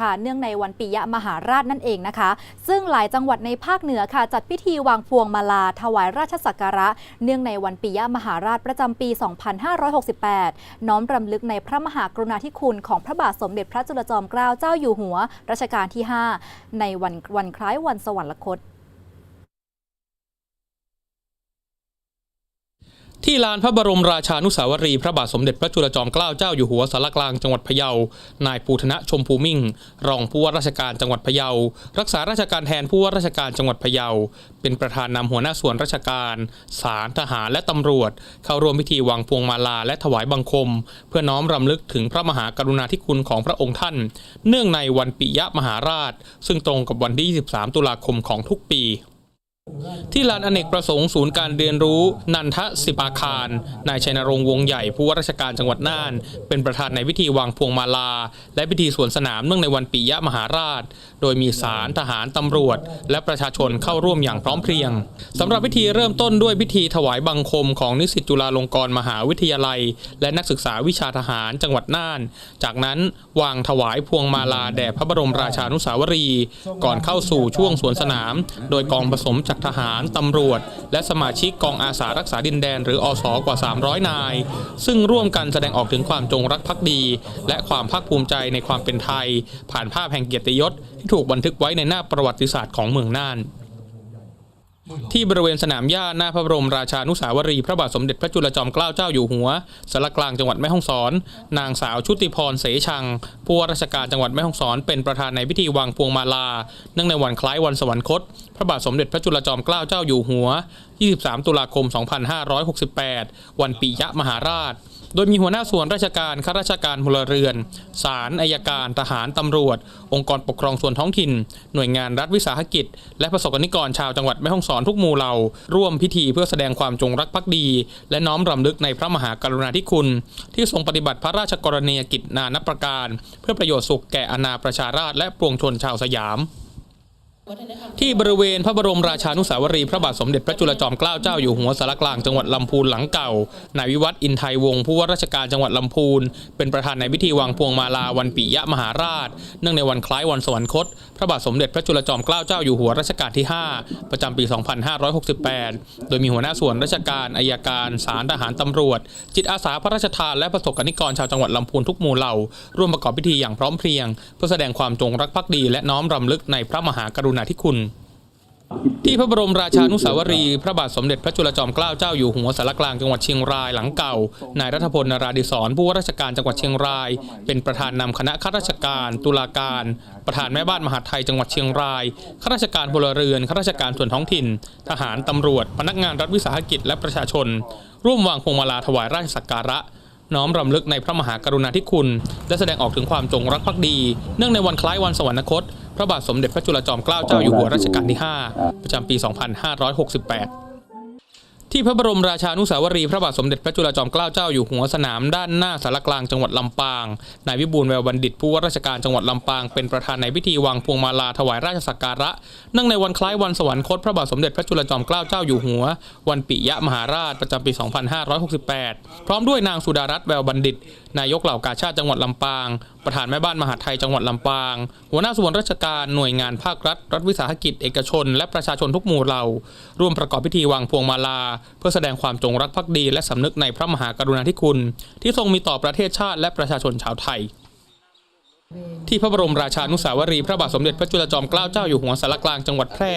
ค่ะเนื่องในวันปิยมหาราชนั่นเองนะคะ ซึ่งหลายจังหวัดในภาคเหนือค่ะ จัดพิธีวางพวงมาลาถวายราชสักการะ เนื่องในวันปิยมหาราชประจำปี 2568 น้อมรำลึกในพระมหากรุณาธิคุณของพระบาทสมเด็จพระจุลจอมเกล้าเจ้าอยู่หัวรัชกาลที่ 5 ในวันวันคล้ายวันสวรรคต ที่ลานพระบรมราชานุสาวรี พระบาทสมเด็จพระจุลจอมเกล้าเจ้าอยู่หัวสารกลางจังหวัดพะเยา นายปูธนะชมพูมิ่ง รองผู้ว่าราชการจังหวัดพะเยา รักษาราชการแทนผู้ว่าราชการจังหวัดพะเยา เป็นประธานนำหัวหน้าส่วนราชการศาลทหารและตำรวจ เข้าร่วมพิธีวางพวงมาลาและถวายบังคม เพื่อน้อมรำลึกถึงพระมหากรุณาธิคุณของพระองค์ท่าน เนื่องในวันปิยมหาราช ซึ่งตรงกับวันที่ 23 ตุลาคมของทุกปี ที่ลานอเนกประสงค์ศูนย์การเรียนรู้ นันทศิปาคาร นายชัยนรงค์วงใหญ่ผู้ว่าราชการจังหวัดน่าน เป็นประธานในพิธีวางพวงมาลา และพิธีสวนสนามเนื่องในวันปิยมหาราชโดยมีศาลทหารตำรวจ และประชาชนเข้าร่วมอย่างพร้อมเพรียงสำหรับพิธีเริ่มต้นด้วยพิธีถวายบังคมของนิสิตจุฬาลงกรณ์มหาวิทยาลัย และนักศึกษาวิชาทหารจังหวัดน่าน จากนั้นวางถวายพวงมาลาแด่พระบรมราชานุสาวรีย์ก่อนเข้าสู่ช่วงสวนสนาม โดยกองผสมจากทหารตำรวจ และสมาชิกกองอาสารักษาดินแดน หรืออสกว่า 300 นาย ซึ่งร่วมกันแสดงออกถึงความจงรักภักดี และความภาคภูมิใจในความเป็นไทย ผ่านภาพแห่งเกียรติยศ ที่ถูกบันทึกไว้ในหน้าประวัติศาสตร์ของเมืองน่าน ที่บริเวณสนามหญ้าหน้าพระบรมราชานุสาวรีย์พระบาทสมเด็จพระจุลจอมเกล้าเจ้าอยู่หัวสารกลางจังหวัดแม่ฮ่องสอน นางสาวชุติพรเสชังผู้ว่าราชการจังหวัดแม่ฮ่องสอนเป็นประธานในพิธีวางพวงมาลา เนื่องในวันคล้ายวันสวรรคต พระบาทสมเด็จพระจุลจอมเกล้าเจ้าอยู่หัว 23 ตุลาคม 2568 วันปิยมหาราช โดยมีหัวหน้าส่วนราชการข้าราชการพลเรือนศาลอายการ ทหารตำรวจ องค์กรปกครองส่วนท้องถิ่น หน่วยงานรัฐวิสาหกิจ และประสบกนิกรชาวจังหวัดแม่ฮ่องสอนทุกหมู่เหล่า ร่วมพิธีเพื่อแสดงความจงรักภักดี และน้อมรำลึกในพระมหากรุณาธิคุณ ที่ทรงปฏิบัติพระราชกรณียกิจนานับประการ เพื่อประโยชน์สุขแก่อาณาประชาราษฎรและปวงชนชาวสยาม ที่บริเวณพระบรมราชานุสาวรี พระบาทสมเด็จพระจุลจอมเกล้าเจ้าอยู่หัวสารกลางจังหวัดลำพูนหลังเก่านายวิวัฒน์อินไทยวงศ์ผู้ว่าราชการจังหวัดลำพูน เป็นประธานในพิธีวางพวงมาลาวันปิยมหาราช เนื่องในวันคล้ายวันสวรรคต พระบาทสมเด็จพระจุลจอมเกล้าเจ้าอยู่หัวรัชกาลที่ 5 ประจำปี 2568 โดยมีหัวหน้าส่วนราชการอายการศาลทหารตำรวจ จิตอาสาพระราชทานและประสบกนิกรชาวจังหวัดลำพูนทุกหมู่เหล่าร่วมประกอบพิธีอย่างพร้อมเพรียง เพื่อแสดงความจงรักภักดีและน้อมรำลึกในพระมหากรุณาธิคุณ ที่พระบรมราชานุสาวรี พระบาทสมเด็จพระจุลจอมเกล้าเจ้าอยู่หัวสารกลางจังหวัดเชียงรายหลังเก่า นายรัฐพลนราดิศรผู้ว่าราชการจังหวัดเชียงราย เป็นประธานนำคณะข้าราชการ ตุลาการ ประธานแม่บ้านมหาดไทยจังหวัดเชียงรายข้าราชการพลเรือนข้าราชการส่วนท้องถิ่น ทหารตำรวจ พนักงานรัฐวิสาหกิจและประชาชน ร่วมวางพวงมาลาถวายราชสักการะน้อมรำลึกในพระมหากรุณาธิคุณ และแสดงออกถึงความจงรักภักดี เนื่องในวันคล้ายวันสวรรคต พระบาทสมเด็จพระจุลจอมเกล้าเจ้าอยู่หัวรัชกาลที่ 5 ประจำปี 2568 ที่พระบรมราชานุสาวรีพระบาทสมเด็จพระจุลจอมเกล้าเจ้าอยู่หัวสนามด้านหน้าสารกลางจังหวัดลำปาง นายวิบูลแววบัณฑิตผู้ว่าราชการจังหวัดลำปางเป็นประธานในพิธีวางพวงมาลาถวายราชสักการะเนื่องในวันคล้ายวันสวรรคตพระบาทสมเด็จพระจุลจอมเกล้าเจ้าอยู่หัว วันปิยมหาราชประจำปี 2568 พร้อมด้วยนางสุดารัตน์แววบัณฑิต นายกเหล่ากาชาติจังหวัดลำปาง ประธานแม่บ้านมหาไทยจังหวัดลำปาง หัวหน้าส่วนราชการหน่วยงานภาครัฐ รัฐวิสาหกิจ เอกชน และประชาชนทุกหมู่เหล่า ร่วมประกอบพิธีวางพวงมาลา เพื่อแสดงความจงรักภักดี และสำนึกในพระมหากรุณาธิคุณ ที่ทรงมีต่อประเทศชาติและประชาชนชาวไทยที่พระบรมราชานุสาวรี พระบาทสมเด็จพระจุลจอมเกล้าเจ้าอยู่หัวสารกลางจังหวัดแพร่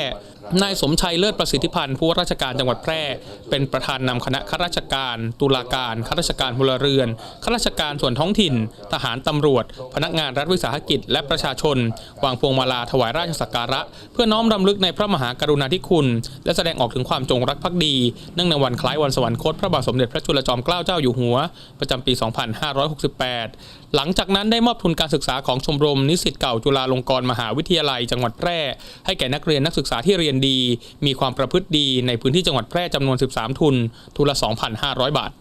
นายสมชัยเลิศประสิทธิพันธ์ผู้ว่าราชการจังหวัดแพร่ เป็นประธานนำคณะข้าราชการ ตุลาการข้าราชการพลเรือนข้าราชการส่วนท้องถิ่น ทหารตำรวจ พนักงานรัฐวิสาหกิจ และประชาชน วางพวงมาลาถวายราชสักการะ เพื่อน้อมรำลึกในพระมหากรุณาธิคุณ และแสดงออกถึงความจงรักภักดี เนื่องในวันคล้ายวันสวรรคตพระบาทสมเด็จพระจุลจอมเกล้าเจ้าอยู่หัว ประจำปี 2568 หลังจากนั้นได้มอบทุนการศึกษาของชมรมนิสิตเก่าจุฬาลงกรณ์มหาวิทยาลัย จังหวัดแพร่ให้แก่นักเรียนนักศึกษาที่เรียนดี มีความประพฤติดีในพื้นที่จังหวัดแพร่จำนวน 13 ทุน ทุนละ 2,500 บาท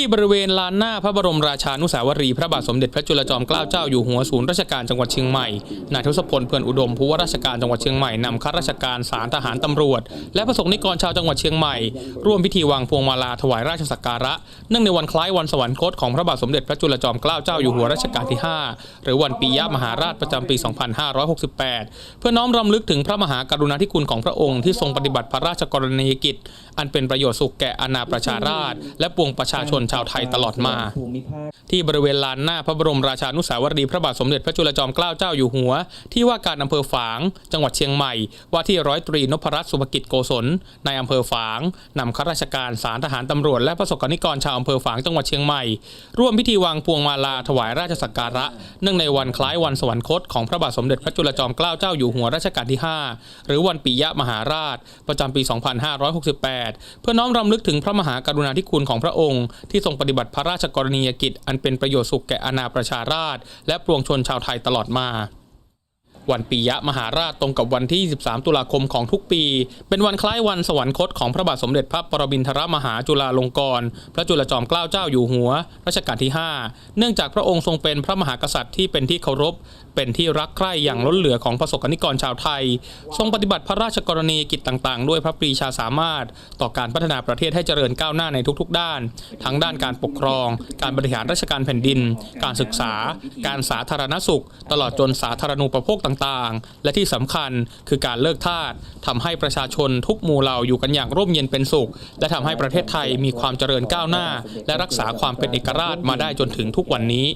ที่บริเวณลานหน้าพระบรมราชานุสาวรีย์พระบาทสมเด็จพระจุลจอมเกล้าเจ้าอยู่หัวศูนย์ราชการจังหวัดเชียงใหม่นายทศพลเพื่อนอุดมผู้ว่าราชการจังหวัดเชียงใหม่นำข้าราชการสารทหารตำรวจ และประสงค์นิกรชาวจังหวัดเชียงใหม่ ร่วมพิธีวางพวงมาลาถวายราชสักการะเนื่องในวันคล้ายวันสวรรคตของพระบาทสมเด็จพระจุลจอมเกล้าเจ้าอยู่หัวรัชกาลที่ 5 หรือวันปียะมหาราชประจำปี 2568 เพื่อน้อมรำลึกถึงพระมหากรุณาธิคุณของพระองค์ที่ทรงปฏิบัติพระราชกรณียกิจ อันเป็นประโยชน์สุขแก่อาณาประชาราษฎรและปวงประชาชนชาวไทยตลอดมา ที่บริเวณลานหน้าพระบรมราชานุสาวรีย์พระบาทสมเด็จพระจุลจอมเกล้าเจ้าอยู่หัว ที่ว่าการอำเภอฝาง จังหวัดเชียงใหม่ ว่าที่ร้อยตรีนพรัตน์สุภกิจโกศลในอำเภอฝางนำข้าราชการสารทหารตำรวจและประสบกนิกรชาวอำเภอฝางจังหวัดเชียงใหม่ ร่วมพิธีวางพวงมาลาถวายราชสักการะ เนื่องในวันคล้ายวันสวรรคตของพระบาทสมเด็จพระจุลจอมเกล้าเจ้าอยู่หัวรัชกาลที่ 5 หรือวันปิยะมหาราช ประจำปี 2568 เพื่อน้อมรำลึกถึงพระมหากรุณาธิคุณของพระองค์ที่ทรงปฏิบัติพระราชกรณียกิจ อันเป็นประโยชน์สุขแก่อาณาประชาราษฎรและปวงชนชาวไทยตลอดมาวันปียะมหาราชตรงกับวันที่ 23 ตุลาคมของทุกปี เป็นวันคล้ายวันสวรรคตของพระบาทสมเด็จพระปรมินทรมหาจุฬาลงกรณ์พระจุลจอมเกล้าเจ้าอยู่หัว รัชกาลที่ 5 เนื่องจากพระองค์ทรงเป็นพระมหากษัตริย์ที่เป็นที่เคารพ เป็นที่รักใคร่อย่างล้นเหลือของประสบกนิกรชาวไทย ทรงปฏิบัติพระราชกรณียกิจต่างๆ ด้วยพระปรีชาสามารถ ต่อการพัฒนาประเทศให้เจริญก้าวหน้าในทุกๆ ด้าน ทั้งด้านการปกครอง การบริหารราชการแผ่นดิน การศึกษา การสาธารณสุข ตลอดจนสาธารณูปโภคต่างๆ และที่สำคัญคือการเลิกทาสทำให้ประชาชนทุกหมู่เหล่าอยู่กันอย่างร่มเย็นเป็นสุข และทำให้ประเทศไทยมีความเจริญก้าวหน้า และรักษาความเป็นเอกราชมาได้จนถึงทุกวันนี้